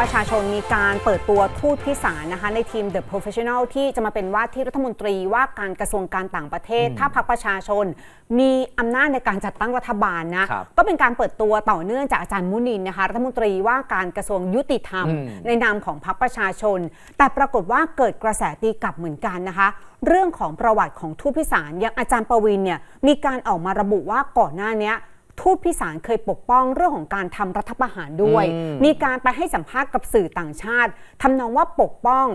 ประชาชนมีการเปิดตัวทูตพิสารนะคะในทีม The Professional ที่จะมาเป็นว่าที่รัฐมนตรีว่าการกระทรวงการต่างประเทศ ถ้าพรรคประชาชน มีอำนาจในการจัดตั้งรัฐบาลนะครับก็เป็นการเปิดตัวต่อเนื่องจากอาจารย์มุนินนะคะรัฐมนตรีว่าการกระทรวงยุติธรรมอืมในนามของพรรคประชาชน แต่ปรากฏว่าเกิดกระแสตีกลับเหมือนกันนะคะ เรื่องของประวัติของทูตพิสารอย่างอาจารย์ประวินเนี่ยมีการออกมาระบุว่าก่อนหน้าเนี้ย ทูตพิสารเคยปกป้องเรื่องของการทำรัฐประหารด้วย อืม มีการไปให้สัมภาษณ์กับสื่อต่างชาติทำนองว่าปกป้อง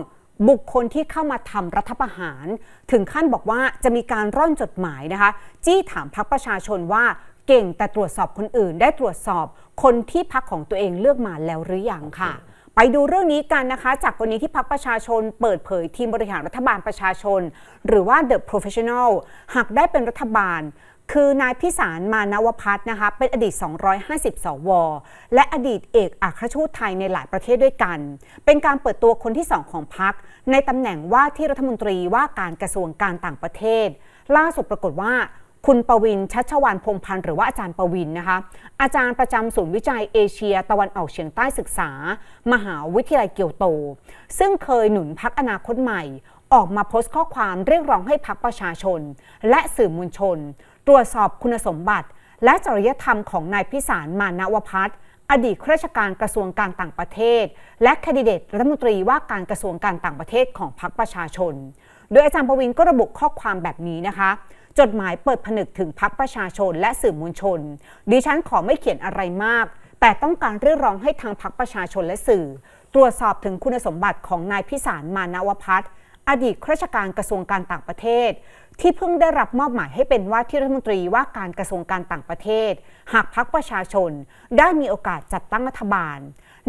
บุคคลที่เข้ามาทำรัฐประหาร ถึงขั้นบอกว่าจะมีการร่อนจดหมายนะคะ จี้ถามพรรคประชาชนว่าเก่งแต่ตรวจสอบคนอื่น ได้ตรวจสอบคนที่พรรคของตัวเองเลือกมาแล้วหรือยังค่ะ ไปดูเรื่องนี้กันนะคะ จากวันนี้ที่พักประชาชน เปิดเผยทีมบริหารรัฐบาลประชาชน หรือว่า The Professional หากได้เป็นรัฐบาล คือนายพิสารมานวพัฒน์นะคะ เป็นอดีต 250 สว และอดีตเอกอัครรชทูตไทยในหลายประเทศด้วยกัน เป็นการเปิดตัวคนที่ 2 ของพัก ในตำแหน่งว่าที่รัฐมนตรีว่าการกระทรวงการต่างประเทศ ล่าสุดปรากฏว่าคุณปวินชัชวานพงพันธ์หรือว่าอาจารย์ปวินนะคะ อาจารย์ประจำศูนย์วิจัยเอเชีย ตะวันออกเฉียงใต้ศึกษา มหาวิทยาลัยเกียวโต ซึ่งเคยหนุนพักอนาคตใหม่ ออกมาโพสต์ข้อความเรียกร้องให้พักประชาชน และสื่อมวลชน ตรวจสอบคุณสมบัติ และจริยธรรมของนายพิสารมานวพัฒน์อดีตข้าราชการกระทรวงการต่างประเทศ และคดิเดตรัฐมนตรีว่าการกระทรวงการต่างประเทศของพรรคประชาชน โดยอาจารย์ประวินก็ระบุข้อความแบบนี้นะคะ จดหมายเปิดผนึกถึงพักประชาชนและสื่อมวลชน ดิฉันขอไม่เขียนอะไรมาก แต่ต้องการเรียกร้องให้ทางพักประชาชนและสื่อ ตรวจสอบถึงคุณสมบัติของนายพิสารมานวพัฒน์ อดีตข้าราชการกระทรวงการต่างประเทศ ที่เพิ่งได้รับมอบหมายให้เป็นว่าที่รัฐมนตรีว่าการกระทรวงการต่างประเทศ หากพักประชาชนได้มีโอกาสจัดตั้งรัฐบาล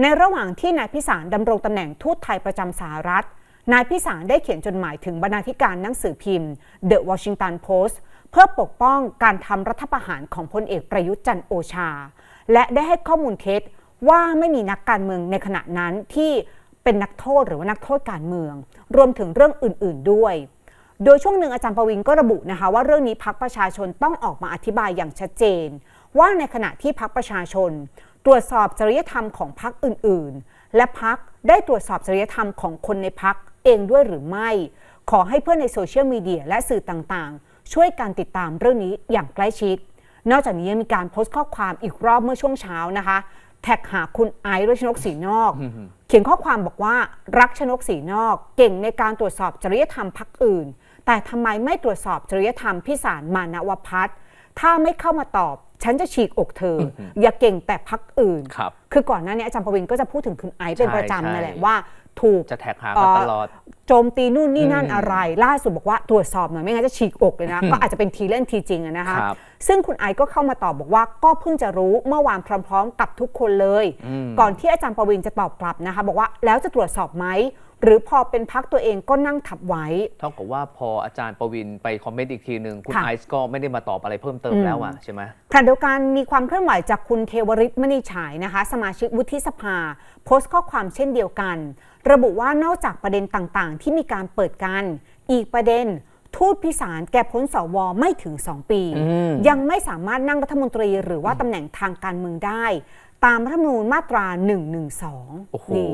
ในระหว่างที่นายพิสารดำรงตำแหน่งทูตไทยประจำสหรัฐ นายพิสารได้เขียนจดหมายถึงบรรณาธิการหนังสือพิมพ์ The Washington Post เพื่อปกป้องการทำรัฐประหารของพลเอกประยุทธ์จันทร์โอชา และได้ให้ข้อมูลเท็จว่าไม่มีนักการเมืองในขณะนั้นที่ เป็นนักโทษหรือว่านักโทษการเมือง รวมถึงเรื่องอื่น ๆด้วย โดยช่วงหนึ่งอาจารย์ประวินก็ระบุนะคะ ว่าเรื่องนี้พักประชาชนต้องออกมาอธิบายอย่างชัดเจน ว่าในขณะที่พักประชาชน ตรวจสอบจริยธรรมของพักอื่น ๆ และพักได้ตรวจสอบจริยธรรมของคนในพักเองด้วยหรือไม่ ขอให้เพื่อนในโซเชียลมีเดียและสื่อต่าง ๆ ช่วยการติดตามเรื่องนี้อย่างใกล้ชิด นอกจากนี้ยังมีการโพสต์ข้อความอีกรอบเมื่อช่วงเช้านะคะ แท็กหาคุณไอซ์ด้วยชนกสีนอก เขียนข้อความบอกว่ารักชนกสีนอก เก่งในการตรวจสอบจริยธรรมพักอื่น แต่ทำไมไม่ตรวจสอบจริยธรรมพิสารมานวพัฒน์ถ้าไม่เข้ามาตอบ ฉันจะฉีกอกเธอ อย่าเก่งแต่พักอื่นครับคือก่อนหน้านี้อาจารย์ประวินก็จะพูดถึงคุณไอซ์เป็นใช่ประจำใช่นั่นแหละว่า ถูกจะแท็กหากันตลอด โจมตีนู่นนี่นั่นอืมอะไร ล่าสุดบอกว่าตรวจสอบหน่อยไม่งั้นจะฉีกอกเลยนะ ก็อาจจะเป็นทีเล่นทีจริงอะนะคะครับซึ่งคุณไอซ์ก็เข้ามาตอบบอกว่าก็เพิ่งจะรู้เมื่อวานพร้อมๆ กับทุกคนเลยอืมก่อนที่อาจารย์ประวินจะตอบกลับนะคะ บอกว่าแล้วจะตรวจสอบไหมหรือพอเป็นพักตัวเองก็นั่งทับไว้ เท่ากับว่าพออาจารย์ประวินไปคอมเมนต์อีกทีหนึ่งคุณค่ะไอซ์ก็ไม่ได้มาตอบอะไรเพิ่มเติมอืมแล้วอะใช่ไหมขณะเดียวกันมีความเคลื่อนไหวจากคุณเทวริตมณีฉายนะคะ สมาชิกวุฒิสภา โพสต์ข้อความเช่นเดียวกัน ระบุว่านอกจากประเด็นต่างๆที่มีการเปิดกัน อีกประเด็นทูตพิสารแกพ้นสวไม่ถึง 2 ปีอืมยังไม่สามารถนั่งรัฐมนตรีหรือว่าตำแหน่งทางการเมืองได้ ตามรัฐธรรมนูญมาตรา 112 โอ้โหนี่